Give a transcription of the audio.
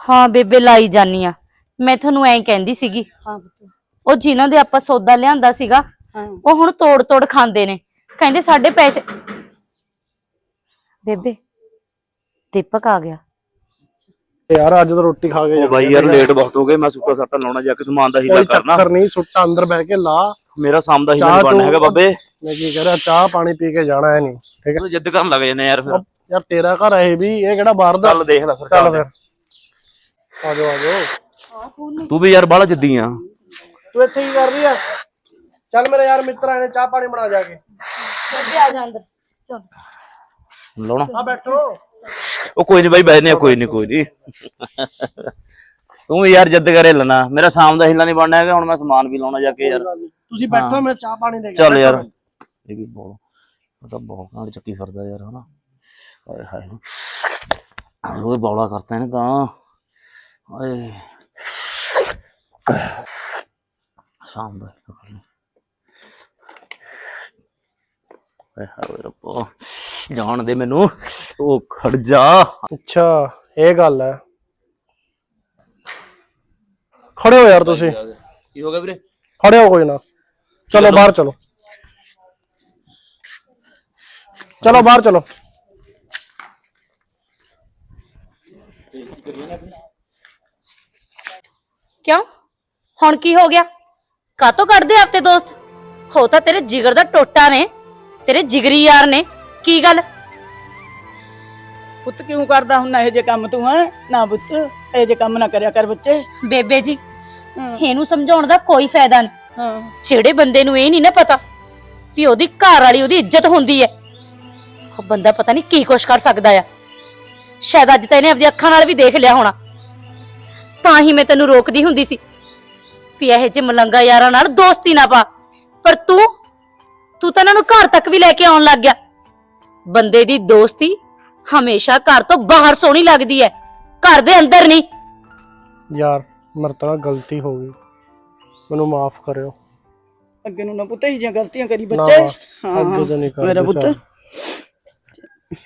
ਹਾਂ ਬੇਬੇ ਲਾਈ ਜਾਨੀ ਆ। ਮੈਂ ਤੁਹਾਨੂੰ ਐਂ ਕਹਿੰਦੀ ਸੀਗੀ। ਹਾਂ ਪੁੱਤ। ਉਹ ਜਿਨ੍ਹਾਂ ਦੇ ਆਪਾਂ ਸੌਦਾ ਲਿਆਂਦਾ ਸੀਗਾ ਹਾਂ। ਉਹ ਹੁਣ ਤੋੜ ਤੋੜ ਖਾਂਦੇ ਨੇ। ਕਹਿੰਦੇ ਸਾਡੇ ਪੈਸੇ ਬੇਬੇ ਦੀਪਕ ਆ ਗਿਆ। ਯਾਰ ਅੱਜ ਤਾਂ ਰੋਟੀ ਖਾ ਕੇ ਉਹ ਬਾਈ ਯਾਰ ਲੇਟ ਬਹੁਤ ਹੋ ਗਏ ਮੈਂ ਸੁੱਕਾ ਸੱਟਾ ਲਾਉਣਾ ਜਾ ਕੇ ਸਮਾਨ ਦਾ ਹੀਲਾ ਕੋਈ ਕਰਨਾ। ਚੱਕਰ ਨਹੀਂ ਸੁੱਟਾ ਅੰਦਰ ਬਹਿ ਕੇ ਲਾ। ਮੇਰਾ ਸਾਮ ਦਾ ਹੀਲਾ ਬਣਨਾ ਹੈਗਾ ਬਾਬੇ। ਮੈਂ ਕੀ ਕਰਿਆ ਚਾਹ ਪਾਣੀ ਪੀ ਕੇ ਜਾਣਾ ਹੈ ਨਹੀਂ ਠੀਕ ਤੂੰ ਜਿੱਦ ਕਰਨ ਲੱਗ ਜਾਂਦੇ ਯਾਰ ਫਿਰ। ਹੈ ਯਾਰ ਤੇਰਾ ਘਰ ਇਹ ਵੀ ਇਹ ਕਿਹੜਾ ਬਾਹਰ ਦਾ? ਚੱਲ ਦੇਖ ਲੈ ਫਿਰ ਚੱਲ ਫਿਰ। ਆ ਜਾਓ ਆ ਜਾਓ। ਤੂੰ ਵੀ ਯਾਰ ਬਾਹਲਾ ਜਿੱਦੀ ਆ। ਤੂੰ ਇੱਥੇ ਕੀ ਕਰ ਰਹੀ ਆ? ਚੱਲ ਮੇਰੇ ਯਾਰ ਮਿੱਤਰ ਆਏ ਨੇ ਚਾਹ ਪਾਣੀ ਬਣਾ ਜਾ ਕੇ। ਬੇਬੇ ਆ ਜਾ ਅੰਦਰ। ਚਲ। ਲਾਉਣਾ ਆ ਬੈਠੋ। ਉਹ ਕੋਈ ਨਹੀਂ ਬਾਈ ਬੈਠਨੇ ਆ ਕੋਈ ਨਹੀਂ ਕੋਈ ਨਹੀਂ ਤੂੰ ਵੀ ਯਾਰ ਜਿੱਦ ਕਰੇ ਲੈਣਾ ਮੇਰਾ ਸ਼ਾਮ ਦਾ ਹੀਲਾ ਨਹੀਂ ਬਣਨਾ ਹੈਗਾ ਹੁਣ ਮੈਂ ਸਮਾਨ ਵੀ ਲਾਉਣਾ ਜਾ ਕੇ ਯਾਰ। ਤੁਸੀਂ ਬੈਠੋ ਮੈਂ ਚਾਹ ਪਾਣੀ ਦੇ ਕੇ ਚੱਲ ਯਾਰ। ਇਹ ਵੀ ਬਹੁਤ ਉਹ ਤਾਂ ਬਹੁਤ ਘਾੜ ਚੱਕੀ ਫਿਰਦਾ ਯਾਰ ਹਨਾ? ਹਾਏ ਹਾਏ ਉਹ ਬੌਲਾ ਕਰਤਾ ਇਹਨੇ ਤਾਂ। ਹਾਏ। ਸ਼ਾਮ ਦਾ। ਹਾਏ ਹਾਏ ਰੱਬਾ। ਜਾਣ ਦੇ ਮੈਨੂੰ। ਉਹ ਖੜ ਜਾ। ਅੱਛਾ ਇਹ ਗੱਲ ਹੈ। ਖੜੇ ਹੋ ਯਾਰ ਤੁਸੀਂ। ਕੀ ਹੋ ਗਿਆ ਵੀਰੇ? ਖੜੇ ਹੋ ਕੋਈ ਨਾ। ਚਲੋ। ਬਾਹਰ ਚਲੋ। ਚਲੋ ਬਾਹਰ ਚਲੋ। ਕਿਉਂ? ਹੁਣ ਕੀ ਹੋ ਗਿਆ? ਕਾਤੋਂ ਕੱਢਦੇ ਆਪਤੇ ਦੋਸਤ? ਹੋ ਤਾਂ ਤੇਰੇ ਜਿਗਰ ਦਾ ਟੋਟਾ ਨੇ ਤੇਰੇ ਜਿਗਰੀ ਯਾਰ ਨੇ। ਕੀ ਗੱਲ? ਪੁੱਤ ਕਿਉਂ ਕਰਦਾ ਹੁੰਨਾ ਇਹ ਜੇ ਕੰਮ ਤੂੰ ਹੈ? ਨਾ ਪੁੱਤ ਇਹ ਜੇ ਕੰਮ ਨਾ ਕਰਿਆ ਕਰ ਬੱਚੇ। ਬੇਬੇ ਜੀ ਇਹਨੂੰ ਸਮਝਾਉਣ ਦਾ ਕੋਈ ਫਾਇਦਾ ਨਹੀਂ। ਹਾਂ। ਜਿਹੜੇ ਬੰਦੇ ਨੂੰ ਇਹ ਨਹੀਂ ਨਾ ਪਤਾ ਵੀ ਉਹਦੀ ਘਰ ਵਾਲੀ ਉਹਦੀ ਇੱਜ਼ਤ ਹੁੰਦੀ ਹੈ ਉਹ ਬੰਦਾ ਪਤਾ ਨਹੀਂ ਕੀ ਕੁਛ ਕਰ ਸਕਦਾ ਆ। ਸ਼ਾਇਦ ਅੱਜ ਤਾਂ ਇਹਨੇ ਆਪਣੀ ਅੱਖਾਂ ਨਾਲ ਵੀ ਦੇਖ ਲਿਆ ਹੋਣਾ। ਤਾਂ ਹੀ ਮੈਂ ਤੈਨੂੰ ਰੋਕਦੀ ਹੁੰਦੀ ਸੀ ਵੀ ਇਹ ਜੇ ਮਲੰਗਾ ਯਾਰਾਂ ਨਾਲ ਦੋਸਤੀ ਨਾ ਪਾ। ਪਰ ਤੂੰ ਤੂੰ ਤਾਂ ਇਹਨਾਂ ਨੂੰ ਘਰ ਤੱਕ ਵੀ ਲੈ ਕੇ ਆਉਣ ਲੱਗ ਗਿਆ। ਬੰਦੇ ਦੀ ਦੋਸਤੀ ਹਮੇਸ਼ਾ ਘਰ ਤੋਂ ਬਾਹਰ ਸੋਹਣੀ ਲੱਗਦੀ ਹੈ ਘਰ ਦੇ ਅੰਦਰ ਨਹੀਂ। ਯਾਰ ਮੇਰੇ ਤੋਂ ਨਾ ਗਲਤੀ ਹੋ ਗਈ। ਮੈਨੂੰ ਮਾਫ ਕਰਿਓ। ਅੱਗੇ ਨੂੰ ਨਾ ਪੁੱਤ ਇਹ ਜਿਹੀਆਂ ਗਲਤੀਆਂ ਕਰੀ ਨਾ ਬੱਚੇ। ਅੱਗੇ ਤੋਂ ਨਹੀਂ ਕਰਦੇ ਮੇਰਾ ਪੁੱਤ। ਚੱਲ।